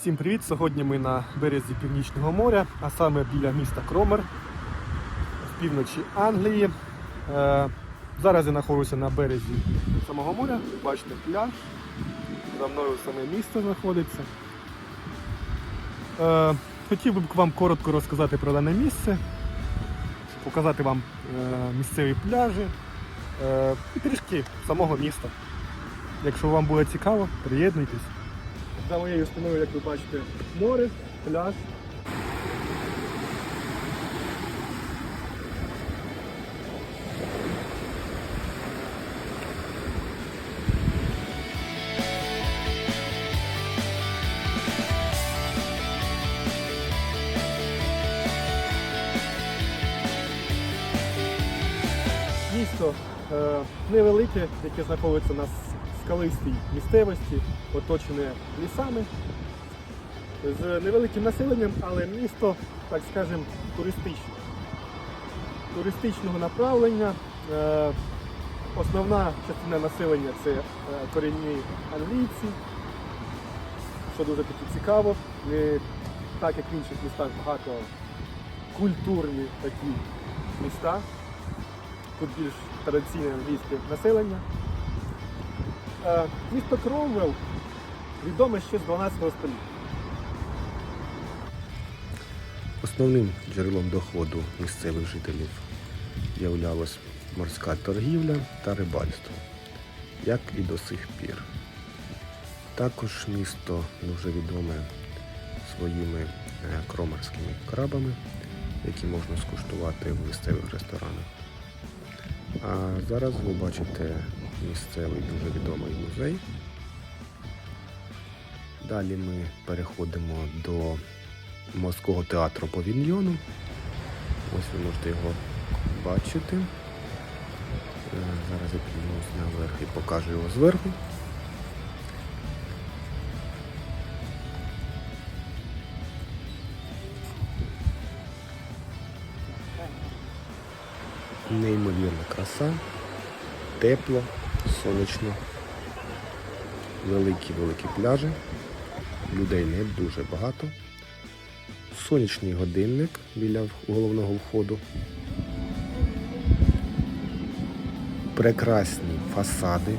Всім привіт! Сьогодні ми на березі Північного моря, а саме біля міста Кромер в півночі Англії. Е, зараз я знаходжуся на березі самого моря. Бачите пляж. За мною саме місто знаходиться. Е, хотів би вам коротко розказати про дане місце, показати вам е, місцеві пляжі і трішки самого міста. Якщо вам буде цікаво, приєднуйтесь. За моєю спиною, як ви бачите, море, пляж. Місто е, невелике, яке знаходиться на скалистій місцевості, оточене лісами, з невеликим населенням, але місто, так скажемо, туристичне. Туристичного направлення. Е, основна частина населення це е, корінні англійці, що дуже таки цікаво. Не так як в інших містах багато культурні такі міста. Тут більш традиційне англійське населення. Е, Місто Кромвелл відоме ще з 12 століття. Основним джерелом доходу місцевих жителів являлась морська торгівля та рибальство, як і до сих пір. Також місто дуже відоме своїми е, кромерськими крабами, які можна скуштувати в місцевих ресторанах. А зараз ви бачите місцевий дуже відомий музей. Далі ми переходимо до морського театру павільйону. Ось ви можете його бачити. Е, Зараз я піднімусь наверх і покажу його зверху. Неймовірна краса, тепло, сонячно, великі-великі пляжі, людей не дуже багато сонячний годинник біля головного входу. Прекрасні фасади.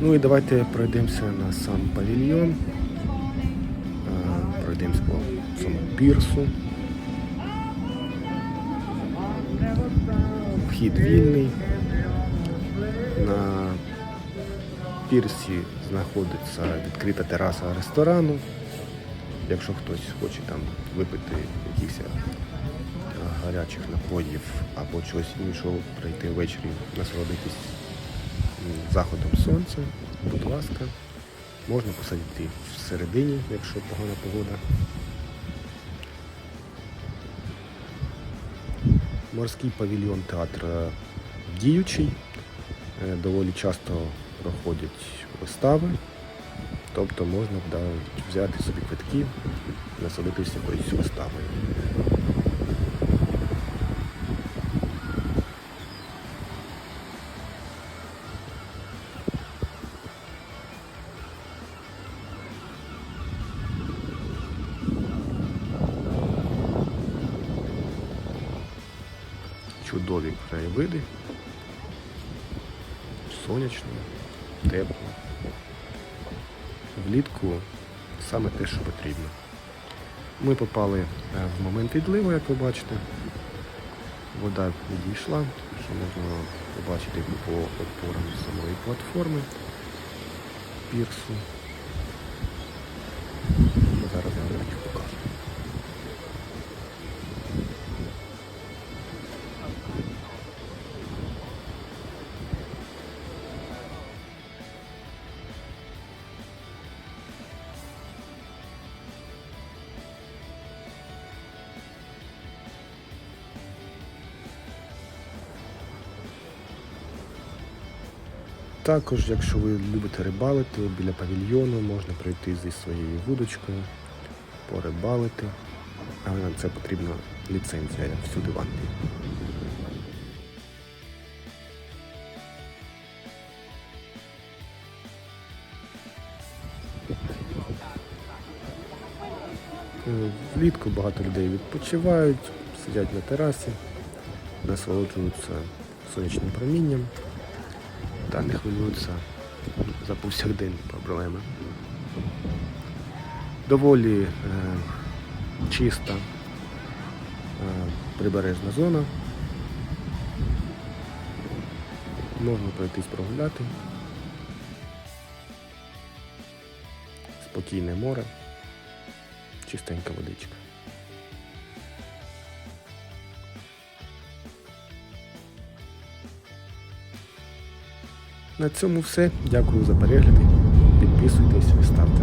Ну і давайте пройдемося на сам павільйон. А, Пройдемося по самому пірсу. Вхід вільний. На пірсі знаходиться відкрита тераса ресторану. Якщо хтось хоче там випити якихось е, гарячих напоїв або чогось іншого, прийти ввечері, насолодитись заходом сонця, будь ласка, можна посадити всередині, якщо погана погода. Морський павільйон театр діючий. Е, Доволі часто проходять вистави, тобто можна взяти собі квитки, насолитися якоюсь виставою. Чудові краєвиди, сонячно, тепло. Влітку саме те, що потрібно. Ми попали е, в момент відливу, як ви бачите. Вода відійшла, що можна побачити по опорам самої платформи пірсу. Зараз я Також, якщо ви любите рибалити, біля павільйону можна прийти зі своєю вудочкою, порибалити, але на це потрібна ліцензія, як всюди в Англії. Е, влітку багато людей відпочивають, сидять на терасі, насолоджуються сонячним промінням та не хвилюються за повсякденні проблеми. Доволі е, чиста е, прибережна зона. Можна пройтись прогуляти. Спокійне море, чистенька водичка. На цьому все. Дякую за перегляди. Підписуйтесь, ставте